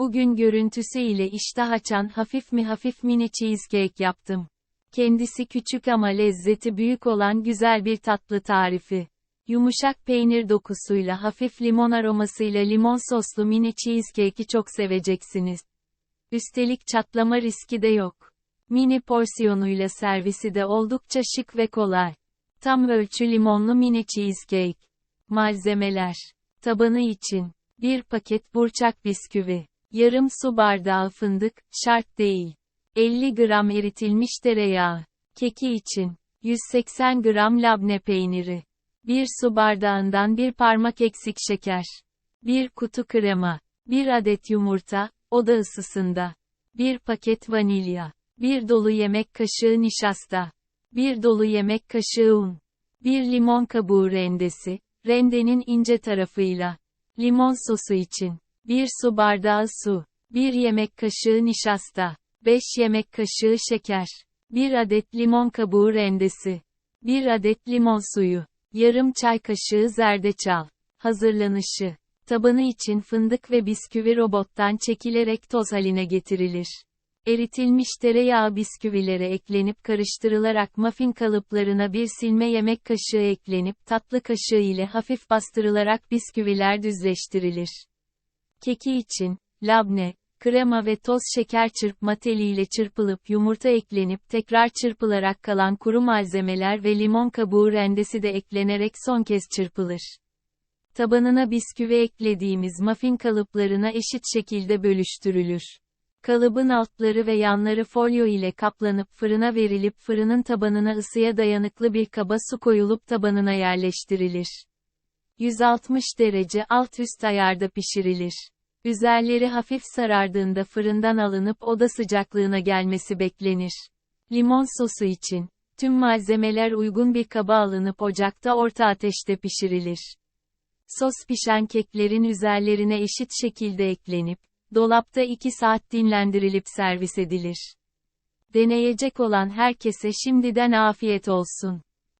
Bugün görüntüsü ile iştah açan hafif mi hafif mini cheesecake yaptım. Kendisi küçük ama lezzeti büyük olan güzel bir tatlı tarifi. Yumuşak peynir dokusuyla hafif limon aromasıyla limon soslu mini cheesecake'i çok seveceksiniz. Üstelik çatlama riski de yok. Mini porsiyonuyla servisi de oldukça şık ve kolay. Tam ölçü limonlu mini cheesecake. Malzemeler. Tabanı için. 1 paket burçak bisküvi. Yarım su bardağı fındık, şart değil. 50 gram eritilmiş tereyağı. Keki için. 180 gram labne peyniri. 1 su bardağından bir parmak eksik şeker. 1 kutu krema. 1 adet yumurta, oda ısısında. 1 paket vanilya. 1 dolu yemek kaşığı nişasta. 1 dolu yemek kaşığı un. 1 limon kabuğu rendesi, rendenin ince tarafıyla. Limon sosu için. 1 su bardağı su. 1 yemek kaşığı nişasta. 5 yemek kaşığı şeker. 1 adet limon kabuğu rendesi. 1 adet limon suyu. Yarım çay kaşığı zerdeçal. Hazırlanışı. Tabanı için fındık ve bisküvi robottan çekilerek toz haline getirilir. Eritilmiş tereyağı bisküvilere eklenip karıştırılarak muffin kalıplarına bir silme yemek kaşığı eklenip tatlı kaşığı ile hafif bastırılarak bisküviler düzleştirilir. Keki için, labne, krema ve toz şeker çırpma teliyle çırpılıp yumurta eklenip tekrar çırpılarak kalan kuru malzemeler ve limon kabuğu rendesi de eklenerek son kez çırpılır. Tabanına bisküvi eklediğimiz muffin kalıplarına eşit şekilde bölüştürülür. Kalıbın altları ve yanları folyo ile kaplanıp fırına verilip fırının tabanına ısıya dayanıklı bir kaba su koyulup tabanına yerleştirilir. 160 derece alt üst ayarda pişirilir. Üzerleri hafif sarardığında fırından alınıp oda sıcaklığına gelmesi beklenir. Limon sosu için, tüm malzemeler uygun bir kaba alınıp ocakta orta ateşte pişirilir. Sos pişen keklerin üzerlerine eşit şekilde eklenip, dolapta 2 saat dinlendirilip servis edilir. Deneyecek olan herkese şimdiden afiyet olsun.